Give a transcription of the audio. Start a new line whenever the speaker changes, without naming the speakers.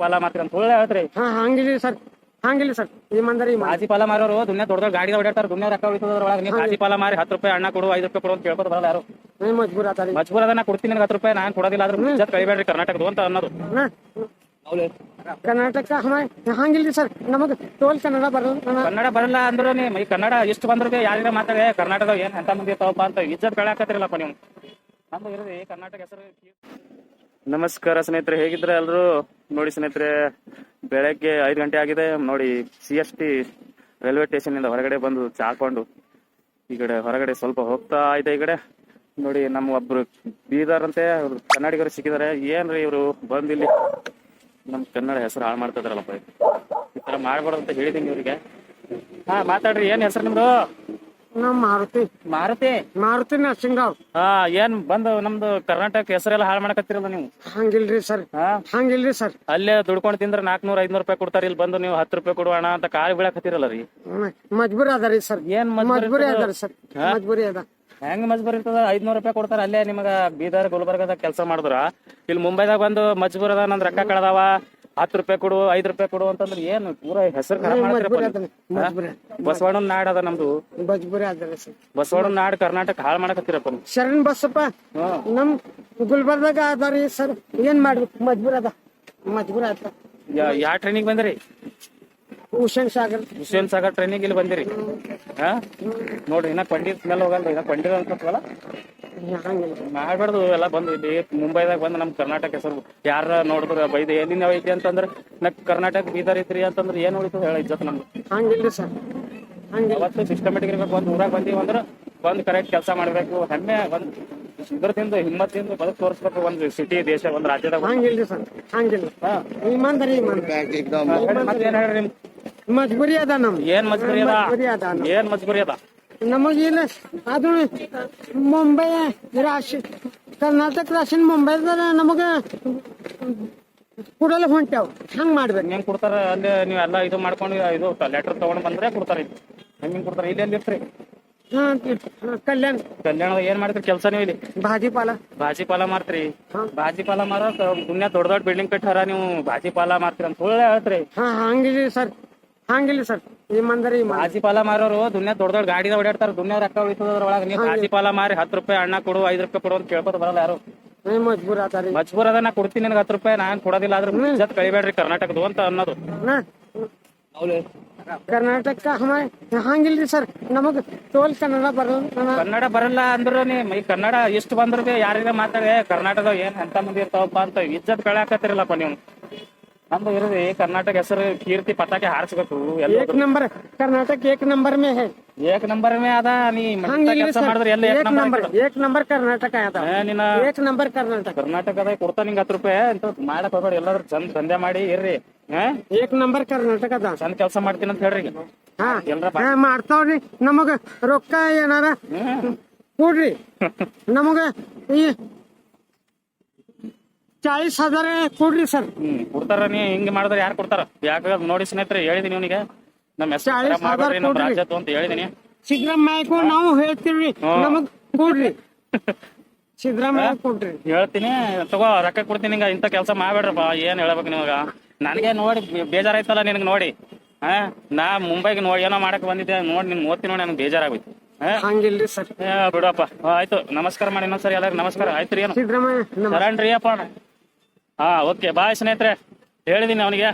ಪಾಲ ಮಾತ್ರ ಅಂತ ಸುಳ್ಳು ಹೇಳ್ತ್ರಿ.
ಹಾ ಹಂಗಿಲ್ಲ ಸರ್. ಹಂಗಿಲ್ಲ ಸರ್. ಈ ಮಂದರಿ
ಕಾಸಿ ಪಾಲ ಮಾರೋರು ದುನಿಯಾ ದೊಡ್ಡ ದೊಡ್ಡ ಗಾಡಿ ಓಡಾಡ್ತಾರೆ ದುನಿಯಾ ರೊಕ್ಕ ಉಳಿತದ ಅದ್ರೊಳಗೆ. ನೀವು ಪಾಲ ಮಾರಿ ಹತ್ತು ರೂಪಾಯಿ ಅಣ್ಣ ಕೊಡು ಐದು ರೂಪಾಯಿ ಕೊಡು ಅಂತ ಕೇಳ್ಕೊತ ಬರಲ್ಲ ಯಾರು.
ನೀವು ಮಜ್ಬೂರ್ ಆತಾರಿ
ಮಜಬೂರ ಅದ ನಾ ಕೊಡ್ತೀನಿ ನಿನಗೆ ಹತ್ತು ರೂಪಾಯಿ ನಾನು ಕೊಡೋದಿಲ್ಲ ಆದ್ರೆ ಇಜ್ಜತ್ ಕಳಿಬೇಡ್ರಿ ಕರ್ನಾಟಕದ ಅಂತ ಅನ್ನೋದು.
ಕರ್ನಾಟಕ ಹಮ ಹಂಗಿಲ್ರಿ ಸರ್. ನಮಗ್ ಟೋಲ್ ಕನ್ನಡ ಬರಲ್ಲ ನನ್ನ-
ಕನ್ನಡ ಬರಲ್ಲ ಅಂದ್ರು ನೀ ಈ ಕನ್ನಡ ಎಷ್ಟು ಬಂದ್ರು ಯಾರಿಗೆ ಮಾತಾಡಿ ಕರ್ನಾಟಕ ಏನ್ ಎಂತ ಮಂದಿ ಇರ್ತಾವಪ್ಪ ಅಂತ ಇಜ್ಜತ್ ಕಳಾಕತ್ತಿರಲ್ಲಪ್ಪ ನೀವು. ನಮ್ದು ಇರೋದು ಕರ್ನಾಟಕ ಹೆಸರು. ನಮಸ್ಕಾರ ಸ್ನೇಹಿತರೆ ಹೇಗಿದ್ರೆ ಎಲ್ಲರೂ? ನೋಡಿ ಸ್ನೇಹಿತರೆ, ಬೆಳಗ್ಗೆ ಐದು ಗಂಟೆ ಆಗಿದೆ. ನೋಡಿ C S T railway station ಇಂದ ಹೊರಗಡೆ ಬಂದು ಚಾಕೊಂಡು ಈ ಕಡೆ ಹೊರಗಡೆ ಸ್ವಲ್ಪ ಹೋಗ್ತಾ ಇದೆ ಈ ಕಡೆ. ನೋಡಿ, ನಮ್ಮ ಒಬ್ರು ಬೀದರ್ ಅಂತೆ ಅವ್ರು ಕನ್ನಡಿಗರು ಸಿಕ್ಕಿದ್ದಾರೆ. ಏನ್ರಿ ಇವರು ಬಂದು ಇಲ್ಲಿ? ನಮ್ ಕನ್ನಡ ಹೆಸರು ಹಾಳು ಮಾಡ್ತಾ ಇದಾರಲ್ಲಪ್ಪ ಈ ತರ ಮಾಡ್ಬಾರ್ದು ಅಂತ ಹೇಳಿದೀನಿ ಇವರಿಗೆ. ಹಾ, ಮಾತಾಡ್ರಿ, ಏನ್ ಹೆಸರು ನಿಮ್ದು?
ನಮ್ ಮಾರುತಿ.
ಮಾರುತಿ?
ಮಾರುತಿ ನರಸಿಂಗರಾವ್
ಹಾ ಏನ್ ಬಂದು ನಮ್ದು ಕರ್ನಾಟಕ ಹೆಸರೆಲ್ಲ ಹಾಳು ಮಾಡಕತ್ತಿರಲ್ಲ ನೀವು?
ಹಂಗಿಲ್ರಿ ಸರ್.
ಹಾ?
ಹಂಗಿಲ್ರಿ ಸರ್.
ಅಲ್ಲೇ ದುಡ್ಕೊಂಡ್ ತಿಂದ್ರೆ ನಾಲ್ಕನೂರ ಐದ್ನೂರು ರೂಪಾಯಿ ಕೊಡ್ತಾರ ಇಲ್ಲಿ ಬಂದು ನೀವು ಹತ್ತು ರೂಪಾಯಿ ಕೊಡುವಣ ಅಣ್ಣ ಅಂತ ಕಾಲ್ ಬೀಳಕತ್ತಿರಲ್ಲ ರೀ.
ಮಜ್ಬೂರಿ ಅದಾರಿ ಸರ್.
ಏನ್ ಮಜ್ಬೂರಿ?
ಅದಾರಿ ಸರ್. ಮಜ್ಬೂರಿ ಅದ.
ಹೆಂಗ್ ಮಜ್ಬೂರ್ ಇರ್ತದ? ಐದ್ನೂರ್ ರೂಪಾಯಿ ಕೊಡ್ತಾರ ಅಲ್ಲೇ ನಿಮಗ ಬೀದರ್ ಗುಲ್ಬರ್ಗದಾಗ ಕೆಲಸ ಮಾಡಿದ್ರ. ಇಲ್ಲಿ ಮುಂಬೈದಾಗ ಬಂದು ಮಜ್ಬೂರ್ ಅದ ನಂದ್ ರೊಕ್ಕ ಕಳೆದಾವ. ಹತ್ತು ರೂಪಾಯಿ ಕೊಡು ಐದ್ ರೂಪಾಯಿ ಕೊಡು ಅಂತಂದ್ರೆ ಏನು? ಪೂರಾ ಹೆಸರು ಖರಾಬ್ ಮಾಡ್ತೀರಪ್ಪ ಬಸವಣ್ಣನ ನಾಡ್ ಅದ ನಮ್ದು. ಬಸವಣ್ಣನ ನಾಡ್ ಕರ್ನಾಟಕ ಹಾಳು ಮಾಡಕತ್ತೀರಪ್ಪ ನೀವು
ಶರಣ್ ಬಸಪ್ಪ. ನಮ್ ಗುಲ್ಬರ್ದಾಗ ಅದಾರಿ ಸರ್. ಏನ್ ಮಾಡ್ಬೇಕು ಮಜ್ಬೂರ್ ಅದ ಮಜ್ಬೂರ್ ಆತ.
ಯಾ- ಯಾ ಟ್ರೈನಿಂಗ್ ಬಂದ್ರಿ?
ಹುಸೇನ್ ಸಾಗರ್.
ಹುಸೇನ್ ಸಾಗರ್ ಟ್ರೈನಿಂಗ್ ಇಲ್ಲಿ ಬಂದಿರಿ? ಹಾ? ನೋಡ್ರಿ ಇನ್ನ ಪಂಡಿತ್ ಮೇಲೆ ಹೋಗಲ್ಲ ಇನ್ನ ಪಂಡಿತ್
ಅಂತ
ಮಾಡ್ಬಾರ್ದು ಎಲ್ಲ ಬಂದು ಇಲ್ಲಿ ಮುಂಬೈದಾಗ ಬಂದು ನಮ್ ಕರ್ನಾಟಕ ಹೆಸರು ಯಾರ ನೋಡಿದ್ರ ಬೈದು ಏನಿನ ಐತಿ ಅಂತಂದ್ರ ನಕ್ ಕರ್ನಾಟಕ ಬೀದರ್ ಐತ್ರಿ ಅಂತಂದ್ರ ಏನ್ ಉಳಿತದ ಹೇಳ ಇಜ್ಜತ್ ನಮ್ದು
ಹಂಗಿಲ್ರಿ ಸರ್. ಹಂಗಿಲ್ಲ
ಅವತ್ತು ಸಿಸ್ಟಮೆಟಿಕ್ ಇರ್ಬೇಕು ಒಂದ್ ಊರಾಗ ಬಂದೀವಿ ಅಂದ್ರ ಒಂದ್ ಕರೆಕ್ಟ್ ಕೆಲಸ ಮಾಡ್ಬೇಕು ಹೆಮ್ಮೆ ಒಂದ್ ಇದ್ರದಿಂದ ಹಿಮ್ಮತ್ತಿಂದ ಬದುಕು ತೋರಿಸ್ಬೇಕು ಒಂದ್ ಸಿಟಿ ದೇಶ ಒಂದ್ ರಾಜ್ಯದಾಗ.
ಹಂಗಿಲ್ರಿ ಸರ್ ಹಂಗಿಲ್ಲ. ಇಮಾನ್ದಾರಿ ಇಮಾನ್
ಮತ್ತೇನ್ ಹೇಳ್ರಿ ನಿಮ್
ಮಜ್ಬೂರಿ ಅದ ನಮ್
ಏನ್ ಮಜ್ಬೂರಿ ಅದ. ಏನ್ ಮಜ್ಬೂರಿ ಅದ?
ನಮಗೇನ ಅದು ಮುಂಬೈ ರಾಶಿ ಕರ್ನಾಟಕ ರಾಶನ್ ಮುಂಬೈದಾಗ ನಮಗ ಕೂಡಲ ಹೊಂಟ್ಯಾವ. ಹಂಗ್ ಮಾಡ್ಬೇಕು.
ಹೆಂಗ್ ಕೊಡ್ತಾರ? ಅಲ್ಲಿ ನೀವ್ ಎಲ್ಲಾ ಇದು ಮಾಡ್ಕೊಂಡು ಇದು ಲೆಟರ್ ತಗೊಂಡ್ ಬಂದ್ರೆ ಕೊಡ್ತಾರ ಇಲ್ಲಿ. ಹೆಂಗ್ ಕೊಡ್ತಾರ? ಇಲ್ಲಿ ಎಲ್ಲಿ ಇರ್ತ್ರಿ?
ಕಲ್ಯಾಣ.
ಕಲ್ಯಾಣದ ಏನ್ ಮಾಡ್ತೀರಿ? ಕೆಲಸ ನೀವು ಇಲ್ಲಿ?
ಭಾಜಿಪಾಲ.
ಭಾಜಿಪಾಲ ಮಾರ್ತ್ರಿ. ಭಾಜಿಪಾಲ ಮಾರ ದುನ್ಯಾ ದೊಡ್ಡ ದೊಡ್ಡ ಬಿಲ್ಡಿಂಗ್ ಕಟ್ಟಾರ ನೀವು ಭಾಜಿಪಾಲ ಮಾರ್ತೀರಿ ಅಂತ ಹೇಳ್ತ್ರಿ.
ಹಾ ಸರ್. ಹಂಗಿಲ್ಲ ಸರ್. ನಿಮ್ಮಂದ್ರೆ ಇಮಾನ್
ಭಾಜಿ ಪಾಲ ಮಾರೋರು ದುನ್ಯಾ ದೊಡ್ಡ ದೊಡ್ಡ ಗಾಡಿ ಓಡಾಡ್ತಾರ. ದುನ್ಯಾ ರೊಕ್ಕ ಉಳಿತದ ಅದ್ರೊಳಗ ನೀವು ಪಾಲ ಮಾರಿ ಹತ್ತು ರೂಪಾಯಿ ಅಣ್ಣ ಕೊಡು ಐದು ರೂಪಾಯಿ ಕೊಡು ಅಂತ ಕೇಳ್ಕೊತ ಬರಲ್ಲ ಯಾರು?
ಏ ಮಜ್ಬೂರ್ ಆತಾರಿ
ಮಜ್ಬೂರ್ ಅದ ನಾ ಕೊಡ್ತೀನಿ ನಿನಗೆ ಹತ್ತು ರೂಪಾಯಿ ನಾನ್ ಕೊಡೋದಿಲ್ಲ. ಆದ್ರೆ ಇಜ್ಜತ್ ಕಳಿಬೇಡ್ರಿ ಕರ್ನಾಟಕದ ಅಂತ ಅನ್ನೋದು.
ನಾ ಕರ್ನಾಟಕ ಹಮ ಹಂಗಿಲ್ರಿ ಸರ್. ನಮಗ್ ಟೋಲ್ ಕನ್ನಡ ಬರಲ್ಲ.
ಕನ್ನಡ ಬರಲ್ಲ ಅಂದ್ರು ನೀ ಈ ಕನ್ನಡ ಎಷ್ಟು ಬಂದ್ರು ಯಾರಿಗೆ ಯಾರಿಗ ಕರ್ನಾಟಕದ ಕರ್ನಾಟಕ ಏನ್ ಎಂತ ಮಂದಿ ಇರ್ತಾವಪ್ಪ ಅಂತ ಇಜ್ಜತ್ ಕಳಾಕತ್ತಿರಲ್ಲಪ್ಪ ನೀವು. ನಮ್ದು ಇರೋದು ಕರ್ನಾಟಕ ಹೆಸರು ಕೀರ್ತಿ ಪತಾಕೆ ಹಾರಿಸ್ಬೇಕು ಎಲ್ಲ
एक नंबर कर्नाटक एक नंबर में है
ಏಕ್ ನಂಬರ್ ಮೇ ಅದ ನೀ
ಹಂಗಿಲ್ಲ
ಕೆಲಸ
ಸರ್
ಮಾಡಿದ್ರೆ ಎಲ್ಲ ಏಕ್
एक
ನಂಬರ್
नंबर एक नंबर कर्नाटक आया था
ನಿನ್ನ
एक नंबर कर्नाटक
ಕರ್ನಾಟಕದಾಗ ಕೊಡ್ತಾ ನಿಂಗೆ ಹತ್ತು ರೂಪಾಯಿ ಅಂತ ಮಾಡಕ್ ಹೋಗ್ಬೇಡಿ ಎಲ್ಲಾದ್ರೂ ಚಂದ ದಂಧೆ ಮಾಡಿ ಇರ್ರಿ ಹಾ
एक नंबर कर्नाटक ಅದ
ಚಂದ ಕೆಲಸ ಮಾಡ್ತೀನಿ ಅಂತ ಹೇಳ್ರಿ ಈಗ.
ಹಾ
ಎಲ್ರ
ಹಾ, ಮಾಡ್ತಾವ್ರಿ ನಮಗ ರೊಕ್ಕ ಏನಾರ
ಹ್ಮ್.
ಕೊಡ್ರಿ ನಮಗ ಈ ಚಾಳಿಸ್ ಹಜಾರ ಕೊಡ್ರಿ ಸರ್.
ಹ್ಮ್ ಕೊಡ್ತಾರ ನೀ ಹಿಂಗ್ ಮಾಡಿದ್ರೆ ಯಾರು ಕೊಡ್ತಾರ? ಯಾಕ ನೋಡಿ ಸ್ನೇಹಿತರೆ ಹೇಳಿದೀನಿ ಅವನಿಗೆ ನಮ್ಮ ಹೆಸರು
ಚಾಳಿಸ್
ಖರಾಬ್ ಮಾಡ್ಬೇಡ್ರಿ ನಮ್ಮ ರಾಜ್ಯದ್ದು ಅಂತ ಹೇಳಿದೀನಿ.
ಸಿದ್ದರಾಮಯ್ಯಗೂ ನಾವು ಹೇಳ್ತೀವಿ ನಮಗ್ ಕೊಡ್ರಿ. ಸಿದ್ದರಾಮಯ್ಯ ಕೊಡ್ರಿ.
ಹೇಳ್ತೀನಿ ತಗೋ ರೊಕ್ಕ ಕೊಡ್ತೀನಿ ಹಿಂಗ ಇಂಥ ಕೆಲಸ ಮಾಡ್ಬೇಡ್ರಪ್ಪ ಏನ್ ಹೇಳ್ಬೇಕು ನಿಮಗ? ನನಗೆ ನೋಡಿ ಬೇಜಾರಾಯ್ತಲ್ಲ ನಿನಗೆ ನೋಡಿ. ಹಾ? ನಾ ಮುಂಬೈಗೆ ನೋಡಿ ಏನೋ ಮಾಡಕ್ ಬಂದಿದ್ದೆ ನೋಡಿ ನಿನ್ ಓದ್ತೀನಿ ನೋಡಿ ನನಗೆ ಬೇಜಾರಾಗೋಯ್ತು.
ಹಂಗಿಲ್ರಿ ಸರ್.
ಬಿಡಪ್ಪ. ಆಯ್ತು. ನಮಸ್ಕಾರ ಮಾಡಿ ಇನ್ನೊಂದ್ಸರಿ ಎಲ್ಲರಿಗೂ. ನಮಸ್ಕಾರ. ಆಯ್ತು ರೀ ಏನು?
ಸಿದ್ದರಾಮಯ್ಯ ನಮ
ಶರಣ್ ರೀ ಅಪ್ಪ. ಹಾ ಓಕೆ ಬಾಯ್ ಸ್ನೇಹಿತರೆ. ಹೇಳಿದೀನಿ ಅವನಿಗೆ.